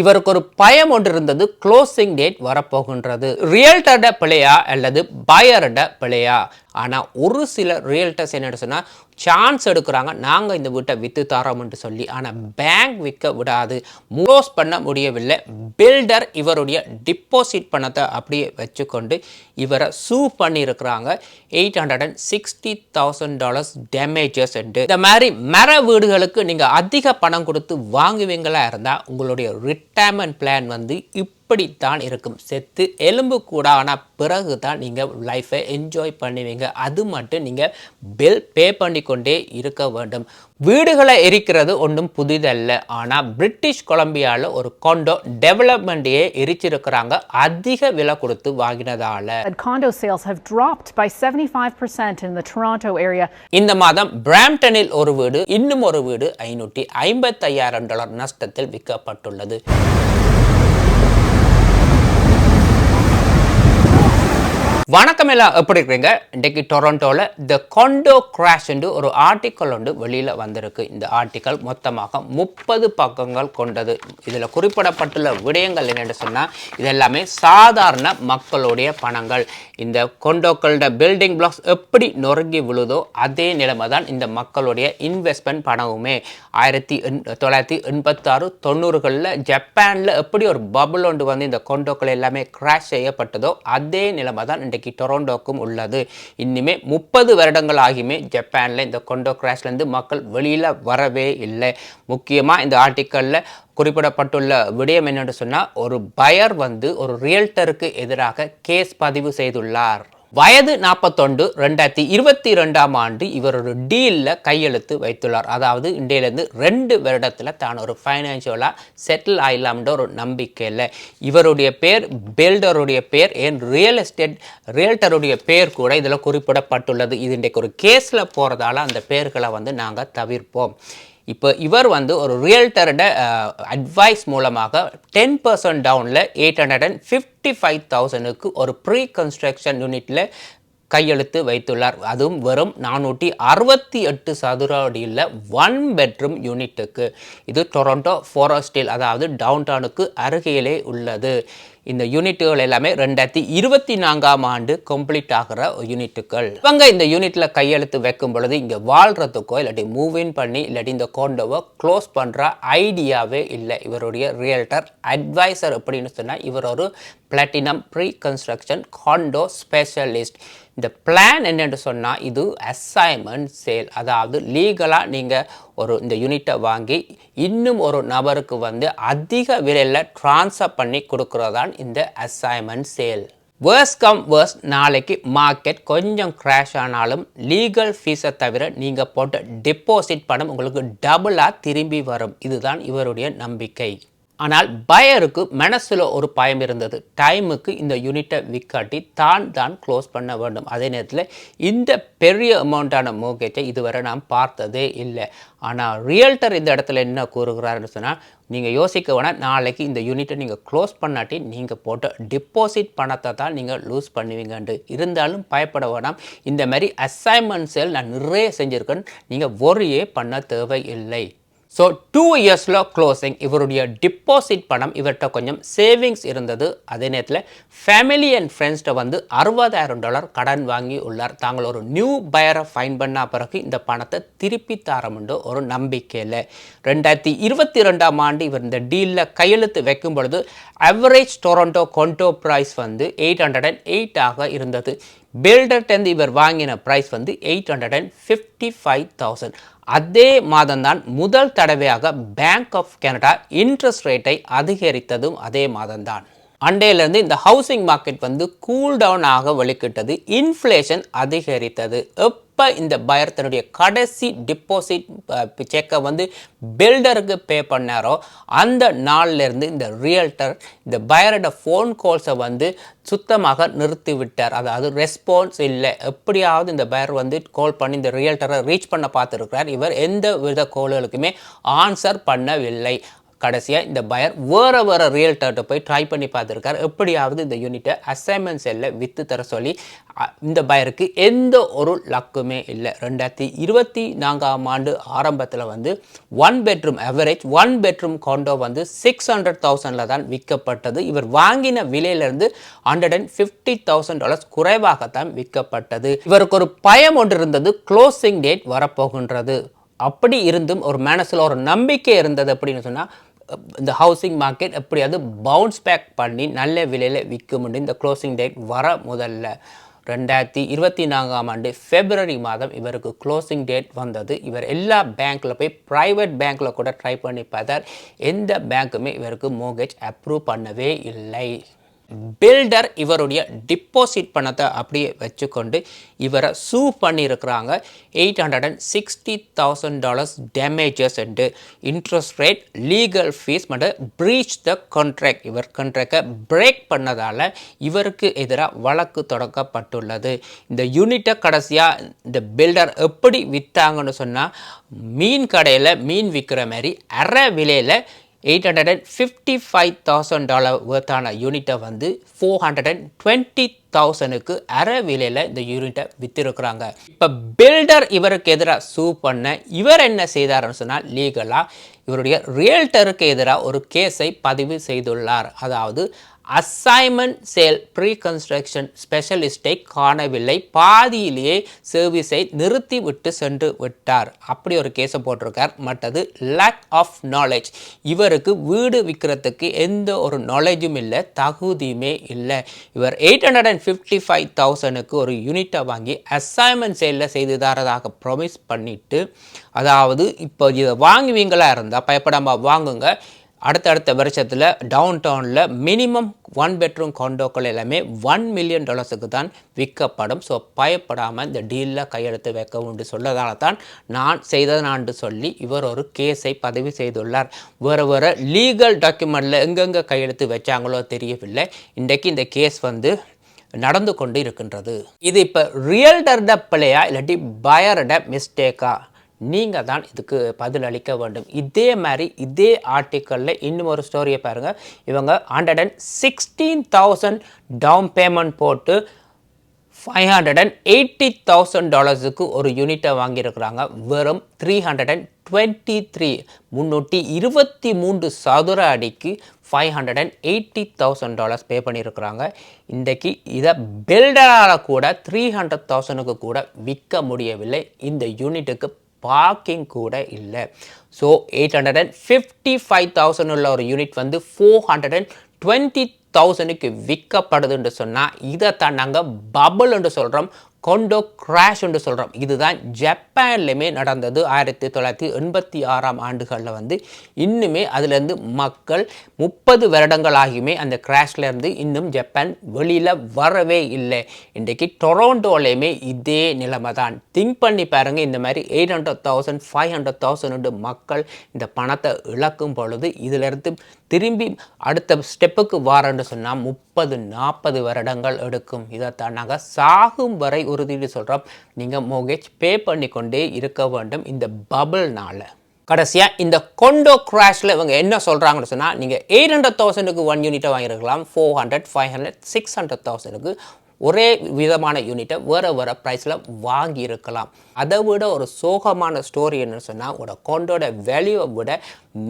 இவருக்கு ஒரு பயம் ஒன்று இருந்தது க்ளோசிங் டேட் வரப்போகின்றது. ரியல்டர்ட பிழையா அல்லது பயர்ட பிழையா? ஆனால் ஒரு சில ரியல்டர்ஸ் என்ன சொன்னால் சான்ஸ் எடுக்கிறாங்க. நாங்கள் இந்த வீட்டை விற்று தரோம்னு சொல்லி ஆனால் பேங்க் விற்க விடாது. க்ளோஸ் பண்ண முடியவில்லை. பில்டர் இவருடைய டிபாசிட் பணத்தை அப்படியே வச்சுக்கொண்டு இவரை சூ பண்ணியிருக்கிறாங்க. Eight hundred and sixty thousand dollars damages இந்த மாதிரி மர வீடுகளுக்கு நீங்கள் அதிக பணம் கொடுத்து வாங்குவீங்களா இருந்தால் உங்களுடைய ரிட்டையர்மெண்ட் பிளான் வந்து இப்படித்தான் இருக்கும். செத்து எலும்பு கூட ஆனால் பிறகு தான் நீங்கள் லைஃப்பை என்ஜாய் பண்ணுவீங்க. அது மட்டும் நீங்கள் பில் பே பண்ணிக்கொண்டே இருக்க வேண்டும். வீடுகளை எரிக்கிறது ஒன்றும் புதிதல்ல. ஆனால் பிரிட்டிஷ் கொலம்பியாவில் ஒரு கொண்டோ டெவலப்மெண்ட்டையே எரிச்சிருக்கிறாங்க. அதிக விலை கொடுத்து வாங்கினதால. Condo sales have dropped by 75% in the Toronto area. இந்த மாதம் பிராம்டனில் ஒரு வீடு இன்னும் ஒரு வீடு ஐநூற்றி ஐம்பத்தையாயிரம் டாலர் நஷ்டத்தில் விற்கப்பட்டுள்ளது. வணக்கம் எல்லாம் எப்படி இருக்கிறீங்க இன்றைக்கு டொரண்டோவில் த கொண்டோ கிராஷ் என்று ஒரு ஆர்டிக்கல் ஒன்று வெளியில் வந்திருக்கு. இந்த ஆர்டிக்கல் மொத்தமாக முப்பது பக்கங்கள் கொண்டது. இதில் குறிப்பிடப்பட்டுள்ள விடயங்கள் என்னென்னு சொன்னால் இதெல்லாமே சாதாரண மக்களுடைய பணங்கள். இந்த கொண்டோக்களோட பில்டிங் பிளாக்ஸ் எப்படி நொறுங்கி விழுதோ அதே நிலைமை தான் இந்த மக்களுடைய இன்வெஸ்ட்மெண்ட் பணமுமே. ஆயிரத்தி எண் தொள்ளாயிரத்தி எண்பத்தாறு தொண்ணூறுகளில் ஜப்பானில் எப்படி ஒரு பபுள் ஒன்று வந்து இந்த கொண்டோக்கள் எல்லாமே கிராஷ் செய்யப்பட்டதோ அதே நிலைமை தான் இன்றைக்கு டொரண்டோக்கும் உள்ளது. இன்னுமே முப்பது வருடங்கள் ஆகியுமே ஜப்பானில் இந்த கொண்டோ கிராஷ்லேருந்து மக்கள் வெளியில் வரவே இல்லை. முக்கியமாக இந்த ஆர்டிக்கலில் குறிப்பிடப்பட்டுள்ள விடயம் என்னென்னு சொன்னால் ஒரு பயர் வந்து ஒரு ரியல்டருக்கு எதிராக கேஸ் பதிவு செய்துள்ளார். வயது நாற்பத்தொண்டு ரெண்டாயிரத்தி இருபத்தி ரெண்டாம் ஆண்டு இவர் ஒரு டீலில் கையெழுத்து வைத்துள்ளார். அதாவது இந்தியிலேருந்து ரெண்டு வருடத்தில் தான் ஒரு ஃபைனான்ஷியலாக செட்டில் ஆகலாம்ன்ற ஒரு நம்பிக்கையில் இவருடைய பேர் பில்டருடைய பேர் ஏன் ரியல் எஸ்டேட் ரியல்டருடைய பேர் கூட இதில் குறிப்பிடப்பட்டுள்ளது. இது இன்றைக்கு ஒரு கேஸில் போகிறதால அந்த பேர்களை வந்து நாங்கள் தவிர்ப்போம். இப்போ இவர் வந்து ஒரு ரியல்டரோட அட்வைஸ் மூலமாக டென் பர்சன்ட் டவுனில் eight hundred and fifty five தௌசண்டுக்கு ஒரு ப்ரீ கன்ஸ்ட்ரக்ஷன் யூனிட்டில் கையெழுத்து வைத்துள்ளார். அதுவும் வெறும் நானூற்றி அறுபத்தி எட்டு சதுர அடியில் ஒன் பெட்ரூம் யூனிட்டுக்கு இது டொரண்டோ ஃபாரஸ்டில் அதாவது டவுன் டவுனுக்கு அருகிலே உள்ளது. இந்த யூனிட்டுகள் எல்லாமே ரெண்டாயிரத்தி இருபத்தி நான்காம் ஆண்டு கம்ப்ளீட் ஆகிற யூனிட்டுகள் இவங்க இந்த யூனிட்ல கையெழுத்து வைக்கும் பொழுது இங்கே வாழ்றதுக்கோ இல்லாட்டி மூவ் இன் பண்ணி இல்லாட்டி இந்த கோண்டோவை க்ளோஸ் பண்ணுற ஐடியாவே இல்லை. இவருடைய ரியல்டர் அட்வைசர் அப்படின்னு சொன்னால் இவர் ஒரு platinum pre construction condo specialist இந்த பிளான் என்னென்று சொன்னால் இது அசைன்மெண்ட் சேல் அதாவது லீகலாக நீங்கள் ஒரு இந்த யூனிட்டை வாங்கி இன்னும் ஒரு நபருக்கு வந்து அதிக விலையில் ட்ரான்ஸ்ஃபர் பண்ணி கொடுக்குறதான் இந்த assignment sale worse come worse நாளைக்கு மார்க்கெட் கொஞ்சம் கிராஷ் ஆனாலும் லீகல் ஃபீஸை தவிர நீங்கள் போட்ட டெபாசிட் பணம் உங்களுக்கு டபுளாக திரும்பி வரும். இதுதான் இவருடைய நம்பிக்கை. ஆனால் பயருக்கு மனசில் ஒரு பயம் இருந்தது. டைமுக்கு இந்த யூனிட்டை விற்காட்டி தான் தான் க்ளோஸ் பண்ண வேண்டும். அதே நேரத்தில் இந்த பெரிய அமௌண்ட்டான மோகேஜை இதுவரை நாம் பார்த்ததே இல்லை. ஆனால் ரியல்டர் இந்த இடத்துல என்ன கூறுகிறாருன்னு சொன்னால் நீங்கள் யோசிக்க வேணால் நாளைக்கு இந்த யூனிட்டை நீங்கள் க்ளோஸ் பண்ணாட்டி நீங்கள் போட்ட டிபாசிட் பணத்தை தான் நீங்கள் லூஸ் பண்ணுவீங்கன்ட்டு இருந்தாலும் பயப்பட வேணாம். இந்த மாதிரி அசைன்மெண்ட்ஸில் நான் நிறைய செஞ்சுருக்கேன். நீங்கள் ஒரியே பண்ண தேவையில்லை. ஸோ டூ இயர்ஸில் க்ளோசிங் இவருடைய டிபாசிட் பணம் இவர்கிட்ட கொஞ்சம் சேவிங்ஸ் இருந்தது. அதே நேரத்தில் ஃபேமிலி அண்ட் ஃப்ரெண்ட்ஸ்கிட்ட வந்து அறுபதாயிரம் டாலர் கடன் வாங்கி உள்ளார். தாங்கள் ஒரு நியூ பயரை ஃபைன் பண்ண பிறகு இந்த பணத்தை திருப்பி தரமுண்டு ஒரு நம்பிக்கையில். ரெண்டாயிரத்தி இருபத்தி ரெண்டாம் ஆண்டு இவர் இந்த டீலில் கையெழுத்து வைக்கும் பொழுது அவரேஜ் டொரண்டோ கொண்டோ ப்ரைஸ் வந்து எயிட் ஹண்ட்ரட் அண்ட் எயிட் ஆக இருந்தது. பில்டர்டேருந்து இவர் வாங்கின ப்ரைஸ் வந்து eight hundred and fifty five thousand அதே மாதம்தான் முதல் தடவையாக பேங்க் ஆஃப் கனடா இன்ட்ரெஸ்ட் ரேட்டை அதிகரித்ததும் அதே மாதம்தான். அண்டையிலேருந்து இந்த ஹவுசிங் மார்க்கெட் வந்து கூல் டவுன் ஆக வலுக்கிட்டது. இன்ஃப்ளேஷன் அதிகரித்தது. எப்போ இந்த பயர் தன்னுடைய கடைசி டிபாசிட் செக்கை வந்து பில்டருக்கு பே பண்ணாரோ அந்த நாள்லேருந்து இந்த ரியல்டர் இந்த பயரோட ஃபோன் கால்ஸை வந்து சுத்தமாக நிறுத்தி விட்டார் அதாவது ரெஸ்பான்ஸ் இல்லை. எப்படியாவது இந்த பயர் வந்து கால் பண்ணி இந்த ரியல்டரை ரீச் பண்ண பார்த்துருக்கிறார். இவர் எந்த வித கோல்களுக்குமே ஆன்சர் பண்ணவில்லை. கடைசியாக இந்த பயர் வேறு வேறு ரியல்டர்கிட்ட போய் ட்ரை பண்ணி பார்த்துருக்காரு. எப்படியாவது இந்த யூனிட்டை அசைன்மெண்ட் செல்ல விற்று தர சொல்லி இந்த பயருக்கு எந்த ஒரு லக்குமே இல்லை. ரெண்டாயிரத்தி இருபத்தி நான்காம் ஆண்டு ஆரம்பத்தில் வந்து one bedroom average one bedroom condo வந்து சிக்ஸ் ஹண்ட்ரட் தௌசண்டில் தான் விற்கப்பட்டது இவர் வாங்கின விலையிலிருந்து hundred and fifty thousand dollars குறைவாகத்தான் விற்கப்பட்டது இவருக்கு ஒரு பயம் ஒன்று இருந்தது க்ளோசிங் டேட் வரப்போகின்றது. அப்படி இருந்தும் ஒரு மனசில் ஒரு நம்பிக்கை இருந்தது அப்படின்னு சொன்னால் இந்த ஹவுசிங் மார்க்கெட் எப்படியாவது பவுன்ஸ் பேக் பண்ணி நல்ல விலையில் விற்க முடியும் இந்த க்ளோசிங் டேட் வர முதல்ல. ரெண்டாயிரத்தி இருபத்தி நான்காம் ஆண்டு ஃபெப்ரவரி மாதம் இவருக்கு க்ளோசிங் டேட் வந்தது. இவர் எல்லா பேங்க்கில் போய் ப்ரைவேட் பேங்க்கில் கூட ட்ரை பண்ணி பார்த்தார். எந்த பேங்க்குமே இவருக்கு மோகேஜ் அப்ரூவ் பண்ணவே இல்லை. பில்டர் இவருடைய டிப்பாசிட் பணத்தை அப்படியே வச்சுக்கொண்டு இவரை சூ பண்ணியிருக்கிறாங்க. Eight hundred and sixty thousand dollars damages and interest rate legal fees மற்றும் ப்ரீச் த கான்ட்ராக்ட் இவர் கான்ட்ராக்டை பிரேக் பண்ணதால் இவருக்கு எதிராக வழக்கு தொடங்கப்பட்டுள்ளது. இந்த யூனிட்டை கடைசியாக இந்த பில்டர் எப்படி விற்றாங்கன்னு சொன்னால் மீன் கடையில் மீன் விற்கிற மாதிரி அரை விலையில் eight hundred and fifty five thousand dollar ஒர்த்தான யூனிட்டை வந்து ஃபோர் ஹண்ட்ரட் அண்ட் டுவெண்ட்டி தௌசண்ட்க்கு அரை விலையில் இந்த யூனிட்டை விற்றுருக்குறாங்க இப்போ பில்டர் இவருக்கு எதிராக சூ பண்ண இவர் என்ன செய்தார்னு சொன்னால் லீகலாக இவருடைய ரியல்டருக்கு எதிராக ஒரு கேஸை பதிவு செய்துள்ளார். அதாவது அசைன்மெண்ட் சேல் ப்ரீ கன்ஸ்ட்ரக்ஷன் ஸ்பெஷலிஸ்டை காணவில்லை. பாதியிலேயே சர்வீஸை நிறுத்தி விட்டு சென்று விட்டார். அப்படி ஒரு கேஸை போட்டிருக்கார். மற்றது லேக் ஆஃப் நாலேஜ் இவருக்கு வீடு விற்கிறதுக்கு எந்த ஒரு நாலேஜும் இல்லை தகுதியுமே இல்லை. இவர் eight hundred and fifty five தௌசண்ட்க்கு ஒரு யூனிட்டை வாங்கி அசைன்மெண்ட் சேலில் செய்து தரதாக ப்ரொமிஸ் பண்ணிவிட்டு அதாவது இப்போ இதை வாங்குவீங்களா இருந்தால் பயப்படாமல் வாங்குங்க. அடுத்தடுத்த வருஷத்தில் டவுன் டவுனில் மினிமம் ஒன் பெட்ரூம் காண்டோக்கள் எல்லாமே ஒன் மில்லியன் டாலர்ஸுக்கு தான் விற்கப்படும். ஸோ பயப்படாமல் இந்த டீலில் கையெழுத்து வைக்க உண்டு சொல்லதால தான் நான் செய்ததான்னு சொல்லி இவர் ஒரு கேஸை பதிவு செய்துள்ளார். வேறு வேறு லீகல் டாக்குமெண்ட்டில் எங்கெங்கே கையெழுத்து வச்சாங்களோ தெரியவில்லை. இன்றைக்கு இந்த கேஸ் வந்து நடந்து கொண்டு இருக்கின்றது. இது இப்போ ரியல்டர்ட பிள்ளையா இல்லாட்டி பயரோட மிஸ்டேக்கா நீங்கள் தான் இதுக்கு பதில் அளிக்க வேண்டும். இதே மாதிரி இதே ஆர்டிக்கலில் இன்னும் ஒரு ஸ்டோரியை பாருங்கள் இவங்க hundred and sixteen thousand down payment போட்டு five hundred and eighty thousand டாலர்ஸுக்கு ஒரு யூனிட்டை வாங்கியிருக்கிறாங்க. வெறும் three hundred and twenty three முந்நூற்றி இருபத்தி மூன்று சதுர அடிக்கு five hundred and eighty thousand dollars pay பண்ணியிருக்கிறாங்க. இன்றைக்கு இதை பில்டரால் கூட த்ரீ ஹண்ட்ரட் தௌசண்டுக்கு கூட விற்க முடியவில்லை. இந்த யூனிட்டுக்கு பார்க்கிங் கூட இல்லை. So eight hundred and fifty five thousand உள்ள ஒரு யூனிட் வந்து ஃபோர் ஹண்ட்ரட் அண்ட் டுவெண்ட்டி தௌசண்ட்க்கு விற்கப்படுதுன்னு சொன்னால் இதைத்தான் நாங்கள் பபுள் என்று சொல்கிறோம் கொண்டோ கிராஷ் என்று சொல்கிறோம் இதுதான் ஜப்பான்லையுமே நடந்தது. ஆயிரத்தி தொள்ளாயிரத்தி எண்பத்தி ஆறாம் ஆண்டுகளில் வந்து இன்னுமே அதுலேருந்து மக்கள் முப்பது வருடங்கள் ஆகியுமே அந்த கிராஷ்லேருந்து இன்னும் ஜப்பான் வெளியில் வரவே இல்லை. இன்றைக்கு டொரோண்டோலையுமே இதே நிலைமை தான் திங்க் பண்ணி பாருங்கள் இந்த மாதிரி eight hundred thousand five hundred thousand மக்கள் இந்த பணத்தை இழக்கும் பொழுது இதிலிருந்து திரும்பி அடுத்த ஸ்டெப்புக்கு வாரன்னு சொன்னால் முப்பது நாற்பது வருடங்கள் எடுக்கும். இதைத்தான் நாங்கள் சாகும் வரை உறுதிட்டு சொல்கிறோம் நீங்கள் மோகேஜ் பே பண்ணி கொண்டே இருக்க வேண்டும் இந்த பபிள்னால் கடைசியாக இந்த கொண்டோ கிராஷில் இவங்க என்ன சொல்கிறாங்கன்னு சொன்னால் நீங்கள் எயிட் ஹண்ட்ரட் தௌசண்டுக்கு ஒன் யூனிட்டை வாங்கியிருக்கலாம். Four hundred five hundred six hundred தௌசண்டுக்கு ஒரே விதமான யூனிட்டை வேறு வேறு ப்ரைஸில் வாங்கியிருக்கலாம். அதை விட ஒரு சோகமான ஸ்டோரி என்னன்னு சொன்னால் உங்களோட கொண்டோட வேல்யூவை விட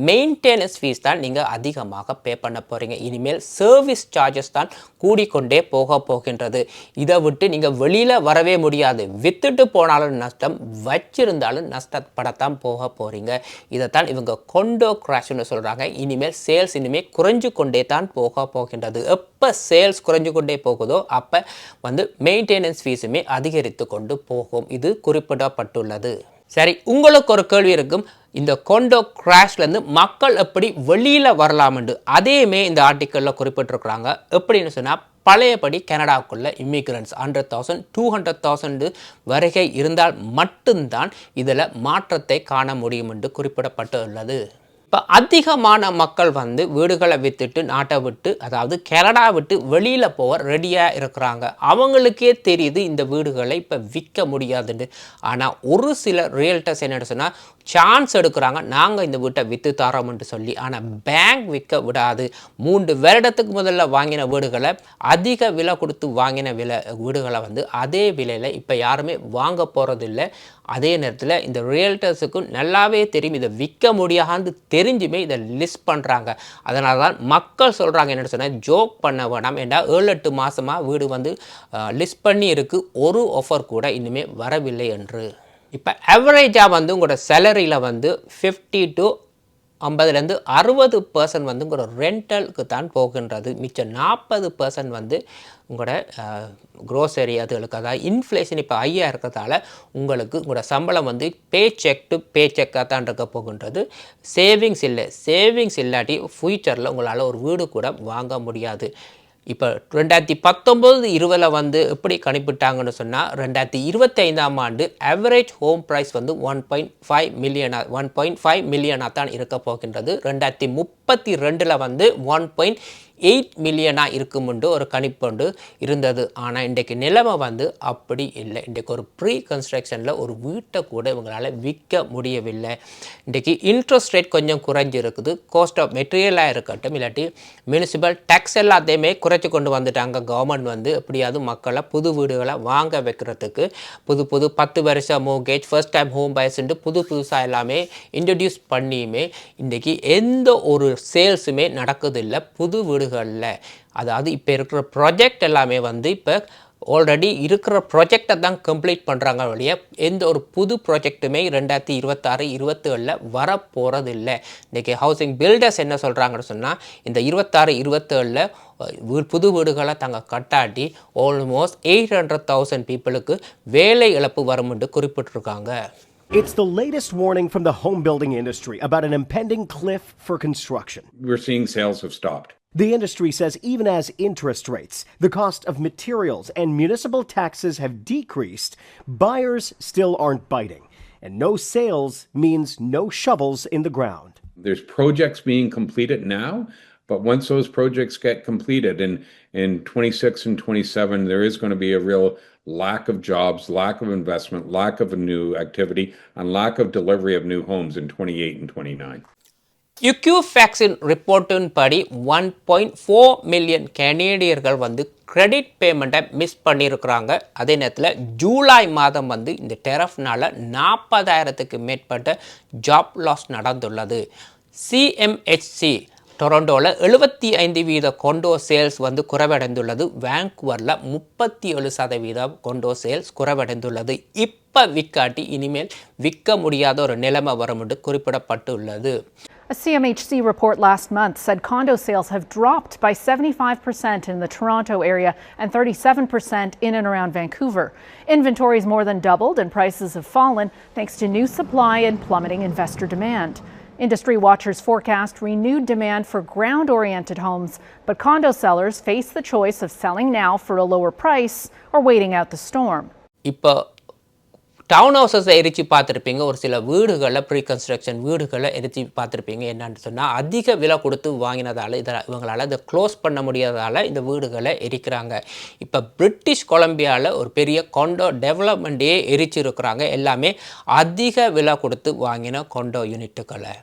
மெயின்டெனன்ஸ் ஃபீஸ் தான் நீங்கள் அதிகமாக பே பண்ண போகிறீங்க இனிமேல் சர்வீஸ் சார்ஜஸ் தான் கூடிக்கொண்டே போக போகின்றது. இதை விட்டு நீங்கள் வெளியில் வரவே முடியாது. வித்துட்டு போனாலும் நஷ்டம் வச்சிருந்தாலும் நஷ்டப்படத்தான் போக போகிறீங்க இதைத்தான் இவங்க கொண்டோ கிராஷ்னு சொல்கிறாங்க இனிமேல் சேல்ஸ் இனிமேல் குறைஞ்சு கொண்டே தான் போக போகின்றது. எப்போ சேல்ஸ் குறைஞ்சு கொண்டே போகுதோ அப்போ வந்து மெயின்டெனன்ஸ் ஃபீஸுமே அதிகரித்து கொண்டு போகும். இது குறிப்பிடப்பட்டுள்ளது. சரி உங்களுக்கு ஒரு கேள்வி இருக்கும். இந்த கொண்டோ கிராஷ்லேருந்து மக்கள் எப்படி வெளியில் வரலாம்னு அதேமே இந்த ஆர்டிக்கலில் குறிப்பிட்டிருக்கிறாங்க. எப்படின்னு சொன்னால் பழையபடி கனடாவுக்குள்ள immigrants hundred thousand two hundred thousand வருகை இருந்தால் மட்டும்தான் இதில் மாற்றத்தை காண முடியும் என்று குறிப்பிடப்பட்டுள்ளது. இப்போ அதிகமான மக்கள் வந்து வீடுகளை விற்றுட்டு நாட்டை விட்டு அதாவது கனடா விட்டு வெளியில் போக ரெடியாக இருக்கிறாங்க. அவங்களுக்கே தெரியுது இந்த வீடுகளை இப்போ விற்க முடியாதுன்னு. ஆனால் ஒரு சில ரியல்டர்ஸ் என்ன சொன்னால் சான்ஸ் எடுக்கிறாங்க நாங்கள் இந்த வீட்டை விற்று தரோம்ன்ட்டு சொல்லி. ஆனால் பேங்க் விற்க விடாது. மூன்று வருடத்துக்கு முதல்ல வாங்கின வீடுகளை அதிக விலை கொடுத்து வாங்கின விலை வீடுகளை வந்து அதே விலையில் இப்போ யாருமே வாங்க போகிறதில்ல அதே நேரத்தில் இந்த ரியல்டர்ஸுக்கும் நல்லாவே தெரியும். இதை விற்க முடியாதுன்னு தெரிஞ்சுமே இதை லிஸ்ட் பண்ணுறாங்க அதனால தான் மக்கள் சொல்கிறாங்க என்னென்னு சொன்னால் ஜோக் பண்ண வேணாம். ஏண்டா ஏழு எட்டு மாதமாக வீடு வந்து லிஸ்ட் பண்ணி இருக்குது ஒரு ஆஃபர் கூட இன்னுமே வரவில்லை என்று. இப்போ ஆவரேஜாக வந்து உங்களோட சேலரியில் வந்து ஃபிஃப்டி டு ஐம்பதுலேருந்து அறுபது பர்சன்ட் வந்து உங்களோட ரெண்டலுக்கு தான் போகின்றது. மிச்சம் நாற்பது பர்சன்ட் வந்து உங்களோட க்ரோசரி அதுகளுக்கு அதாவது இன்ஃப்ளேஷன் இப்போ ஹையாக இருக்கிறதால உங்களுக்கு உங்களோட சம்பளம் வந்து பே செக் டு பே செக்காக தான் இருக்க போகின்றது. சேவிங்ஸ் இல்லை சேவிங்ஸ் இல்லாட்டி ஃப்யூச்சரில் உங்களால் ஒரு வீடு கூட வாங்க முடியாது. இப்போ ரெண்டாயிரத்தி பத்தொம்போது இருபதில் வந்து எப்படி கணிப்பிட்டாங்கன்னு சொன்னால் ரெண்டாயிரத்தி இருபத்தைந்தாம் ஆண்டு ஆவரேஜ் ஹோம் ப்ரைஸ் வந்து ஒன் பாயிண்ட் ஃபைவ் மில்லியனாக ஒன் பாயிண்ட் ஃபைவ் மில்லியனாக தான் இருக்க போகின்றது ரெண்டாயிரத்தி முப்பத்தி ரெண்டில் வந்து ஒன் பாயிண்ட் எயிட் மில்லியனாக இருக்குமுண்டு ஒரு கணிப்புண்டு இருந்தது. ஆனால் இன்றைக்கு நிலைமை வந்து அப்படி இல்லை. இன்றைக்கு ஒரு ப்ரீ கன்ஸ்ட்ரக்ஷனில் ஒரு வீட்டை கூட இவங்களால் விற்க முடியவில்லை. இன்றைக்கு இன்ட்ரெஸ்ட் ரேட் கொஞ்சம் குறைஞ்சிருக்குது. காஸ்ட் ஆஃப் மெட்டீரியலாக இருக்கட்டும் இல்லாட்டி முனிசிபல் டேக்ஸ் எல்லாத்தையுமே குறைச்சி கொண்டு வந்துட்டாங்க. கவர்மெண்ட் வந்து எப்படியாவது மக்களை புது வீடுகளை வாங்க வைக்கிறதுக்கு புது புது பத்து வருஷம் மோகேஜ் ஃபர்ஸ்ட் டைம் ஹோம் பயர்ஸ்ன்ட்டு புது புதுசாக எல்லாமே இன்ட்ரடியூஸ் பண்ணியுமே இன்றைக்கி எந்த ஒரு சேல்ஸுமே நடக்குதில்லை. புது வீடு வீடுகளில் அதாவது இப்போ இருக்கிற ப்ராஜெக்ட் எல்லாமே வந்து இப்போ ஆல்ரெடி இருக்கிற ப்ராஜெக்டை தான் கம்ப்ளீட் பண்ணுறாங்க வழிய எந்த ஒரு புது ப்ராஜெக்ட்டுமே ரெண்டாயிரத்தி இருபத்தாறு இருபத்தேழில் வரப்போகிறது இல்லை இன்றைக்கி ஹவுசிங் பில்டர்ஸ் என்ன சொல்கிறாங்கன்னு சொன்னால் இந்த இருபத்தாறு இருபத்தேழில் புது வீடுகளை தாங்க கட்டாட்டி ஆல்மோஸ்ட் எயிட் ஹண்ட்ரட் தௌசண்ட் பீப்புளுக்கு வேலை இழப்பு வரும் என்று குறிப்பிட்டிருக்காங்க It's the latest warning from the home building industry about an impending cliff for construction. We're seeing sales have stopped. The industry says even as interest rates, the cost of materials, and municipal taxes have decreased, buyers still aren't biting. And no sales means no shovels in the ground. There's projects being completed now, but once those projects get completed in, in 26 and 27, there is going to be a real lack of jobs, lack of investment, lack of new activity, and lack of delivery of new homes in 28 and 29. யுக்யூஃபேக்ஸின் ரிப்போர்ட்டின் படி one point four million கனேடியர்கள் வந்து credit பேமெண்ட்டை miss பண்ணியிருக்கிறாங்க அதே நேரத்தில் ஜூலை மாதம் வந்து இந்த டெரஃப்னால் நாற்பதாயிரத்துக்கு மேற்பட்ட ஜாப் லாஸ் நடந்துள்ளது. சிஎம்ஹெச்சி டொரண்டோவில் எழுபத்தி ஐந்து வீத கொண்டோ சேல்ஸ் வந்து குறைவடைந்துள்ளது. வேங்குவரில் முப்பத்தி ஏழு சதவீதம் கொண்டோ சேல்ஸ் குறைவடைந்துள்ளது. இப்போ விற்காட்டி இனிமேல் விற்க முடியாத ஒரு நிலைமை வரும் என்று குறிப்பிடப்பட்டுள்ளது. A CMHC report last month said condo sales have dropped by 75% in the Toronto area and 37% in and around Vancouver. Inventories more than doubled and prices have fallen thanks to new supply and plummeting investor demand. Industry watchers forecast renewed demand for ground oriented homes, but condo sellers face the choice of selling now for a lower price or waiting out the storm. இப்போ Town ஹவுசஸை எரிச்சு பார்த்துருப்பீங்க. ஒரு சில வீடுகளில் pre construction வீடுகளை எரிச்சு பார்த்துருப்பீங்க. என்னன்னு சொன்னால் அதிக விலை கொடுத்து வாங்கினதால் இதில் இவங்களால் இதை க்ளோஸ் பண்ண முடியாததால் இந்த வீடுகளை எரிக்கிறாங்க. இப்போ பிரிட்டிஷ் கொலம்பியாவில் ஒரு பெரிய கொண்டோ டெவலப்மெண்ட்டே எரிச்சிருக்கிறாங்க. எல்லாமே அதிக விலை கொடுத்து வாங்கின கொண்டோ யூனிட்டுகளை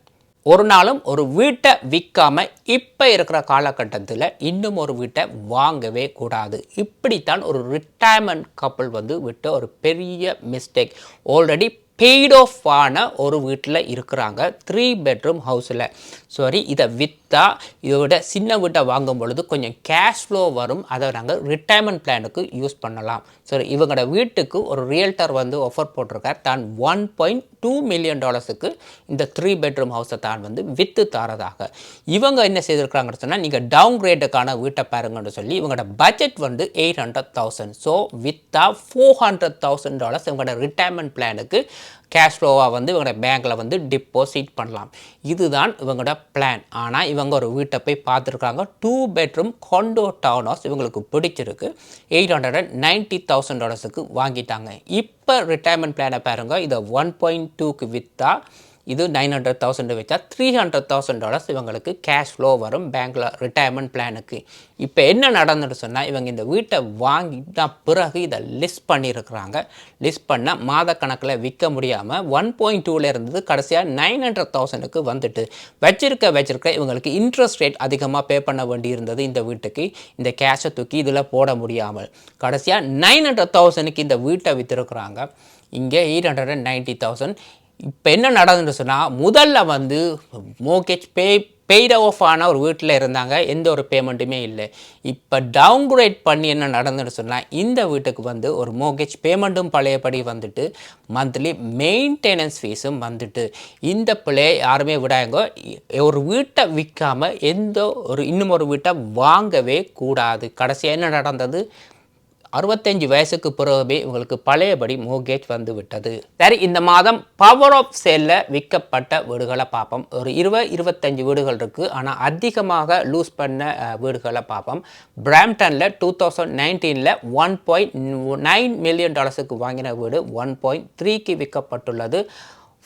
ஒரு நாளும் ஒரு வீட்டை விற்காம இப்போ இருக்கிற காலகட்டத்தில் இன்னும் ஒரு வீட்டை வாங்கவே கூடாது. இப்படித்தான் ஒரு ரிட்டையர்மெண்ட் கப்பல் வந்து விட்ட ஒரு பெரிய மிஸ்டேக் ஆல்ரெடி பெய்ட் ஆஃப் ஆன ஒரு வீட்டில் இருக்கிறாங்க. த்ரீ பெட்ரூம் ஹவுஸில் சாரி இதை விற்றா இதை விட சின்ன வீட்டை வாங்கும் பொழுது கொஞ்சம் கேஷ் ஃப்ளோ வரும். அதை நாங்கள் ரிட்டையர்மெண்ட் பிளானுக்கு யூஸ் பண்ணலாம். சரி இவங்களோட வீட்டுக்கு ஒரு ரியல்டர் வந்து ஆஃபர் போட்டிருக்கார். தான் ஒன் பாயிண்ட் டூ மில்லியன் டாலர்ஸுக்கு இந்த த்ரீ பெட்ரூம் ஹவுஸை தான் வந்து விற்று தாரதாக. இவங்க என்ன செய்திருக்கிறாங்கன்னு சொன்னால் நீங்கள் டவுன் கிரேடுக்கான வீட்டை பாருங்கன்னு சொல்லி இவங்களோட பட்ஜெட் வந்து எயிட் ஹண்ட்ரட் தௌசண்ட் ஸோ வித்தா ஃபோர் ஹண்ட்ரட் தௌசண்ட் டாலர்ஸ் இவங்களோட ரிட்டையர்மெண்ட் பிளானுக்கு கேஷ் ஃப்ளோவாக வந்து இவங்களோட பேங்க்கில் வந்து டிப்போசிட் பண்ணலாம். இதுதான் இவங்களோட பிளான் ஆனால் இவங்க ஒரு வீட்டை போய் பார்த்துருக்காங்க. Two bedroom condo town house இவங்களுக்கு பிடிச்சிருக்கு. Eight hundred and ninety thousand டாலர்ஸுக்கு வாங்கிட்டாங்க. இப்போ ரிட்டையர்மெண்ட் பிளானை பாருங்க. இதை ஒன் பாயிண்ட் டூக்கு விற்றா இது நைன் ஹண்ட்ரட் தௌசண்ட் வச்சா த்ரீ ஹண்ட்ரட் தௌசண்ட் டாலர்ஸ் இவங்களுக்கு கேஷ் ஃப்ளோ வரும். பேங்க்கில் ரிட்டையர்மெண்ட் பிளானுக்கு இப்போ என்ன நடந்துட்டு சொன்னால் இவங்க இந்த வீட்டை வாங்கிட்ட பிறகு இதை லிஸ்ட் பண்ணியிருக்கிறாங்க லிஸ்ட் பண்ண மாதக்கணக்கில் விற்க முடியாமல் ஒன் பாயிண்ட் டூவில் இருந்தது கடைசியாக நைன் ஹண்ட்ரட் தௌசண்டுக்கு வந்துட்டு. வச்சிருக்க வச்சிருக்க இவங்களுக்கு இன்ட்ரெஸ்ட் ரேட் அதிகமாக பே பண்ண வேண்டி இருந்தது இந்த வீட்டுக்கு. இந்த கேஷை தூக்கி இதில் போட முடியாமல். கடைசியாக நைன் ஹண்ட்ரட் தௌசண்ட்க்கு இந்த வீட்டை விற்றுருக்குறாங்க இங்கே eight hundred and ninety thousand இப்போ என்ன நடந்துன்னு சொன்னால் முதல்ல வந்து மோகேஜ் பே பெய்ட் ஆஃப் ஆன ஒரு வீட்டில் இருந்தாங்க எந்த ஒரு பேமெண்ட்டுமே இல்லை. இப்போ டவுன்கிரேட் பண்ணி என்ன நடந்துன்னு சொன்னால் இந்த வீட்டுக்கு வந்து ஒரு மோகேஜ் பேமெண்ட்டும் பழையபடி வந்துட்டு மந்த்லி மெயின்டெனன்ஸ் ஃபீஸும் வந்துட்டு. இந்த பிள்ளையை யாருமே விடாங்க ஒரு வீட்டை விற்காம எந்த ஒரு இன்னும் ஒரு வீட்டை வாங்கவே கூடாது. கடைசியாக என்ன நடந்தது? அறுபத்தஞ்சு வயசுக்கு பிறகுவே இவங்களுக்கு பழையபடி மோகேஜ் வந்து விட்டது சரி இந்த மாதம் பவர் ஆஃப் சேலில் விற்கப்பட்ட வீடுகளை பார்ப்போம். ஒரு இருபது இருபத்தஞ்சு வீடுகள் இருக்குது ஆனால் அதிகமாக லூஸ் பண்ண வீடுகளை பார்ப்போம். பிராம்டனில் டூ தௌசண்ட் நைன்டீனில் ஒன் பாயிண்ட் நைன் மில்லியன் டாலர்ஸுக்கு வாங்கின வீடு ஒன் பாயிண்ட் த்ரீக்கு விற்கப்பட்டுள்ளது.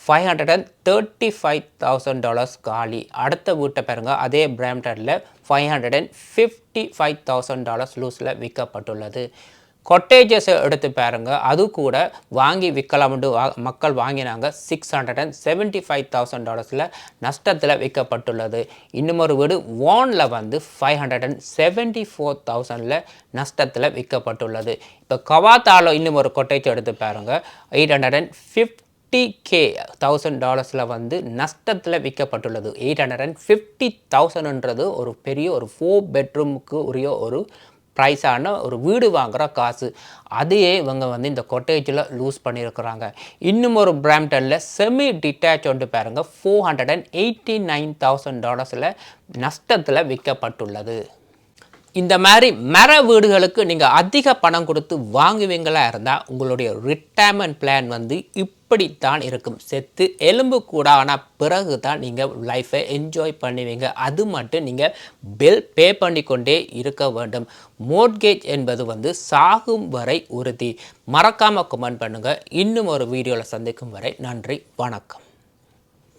Five hundred and thirty five thousand dollars காலி. அடுத்த வீட்டை பாருங்க. அதே பிராம்டனில் five hundred and fifty five thousand dollars லூஸில் விற்கப்பட்டுள்ளது. கொட்டேஜஸ் எடுத்து பாருங்க. அது கூட வாங்கி விற்கலாம்னு வா மக்கள் வாங்கினாங்க. Six hundred and seventy five thousand டாலர்ஸில் நஷ்டத்தில் விற்கப்பட்டுள்ளது. இன்னமொரு வீடு ஓனில் வந்து five hundred and seventy four தௌசண்டில் நஷ்டத்தில் விற்கப்பட்டுள்ளது. இப்போ கவாத்தாலோ இன்னும் ஒரு கொட்டேஜ் எடுத்து பாருங்க. Eight hundred and fifty K thousand டாலர்ஸில் வந்து நஷ்டத்தில் விற்கப்பட்டுள்ளது. எயிட் ஹண்ட்ரட் அண்ட் ஃபிஃப்டி தௌசண்ட்ன்றது ஒரு பெரிய ஒரு ஃபோர் பெட்ரூமுக்கு உரிய ஒரு ப்ரைஸான ஒரு வீடு வாங்குகிற காசு. அதையே இவங்க வந்து இந்த கொட்டேஜில் லூஸ் பண்ணியிருக்கிறாங்க இன்னும் ஒரு பிராம்டனில் செமி டிட்டாச் ஒன்று பாருங்கள் four hundred and eighty nine thousand டாலர்ஸில் நஷ்டத்தில் விற்கப்பட்டுள்ளது. இந்த மாதிரி மர வீடுகளுக்கு நீங்கள் அதிக பணம் கொடுத்து வாங்குவீங்களா இருந்தால் உங்களுடைய ரிட்டையர்மெண்ட் பிளான் வந்து இப்படித்தான் இருக்கும். செத்து எலும்பு கூட ஆனால் பிறகு தான் நீங்கள் லைஃப்பை என்ஜாய் பண்ணுவீங்க. அது மட்டும் நீங்கள் பில் பே பண்ணிக்கொண்டே இருக்க வேண்டும். மோட்கேஜ் என்பது வந்து சாகும் வரை உறுதி. மறக்காமல் கமெண்ட் பண்ணுங்கள் இன்னும் ஒரு வீடியோவில் சந்திக்கும் வரை நன்றி வணக்கம்.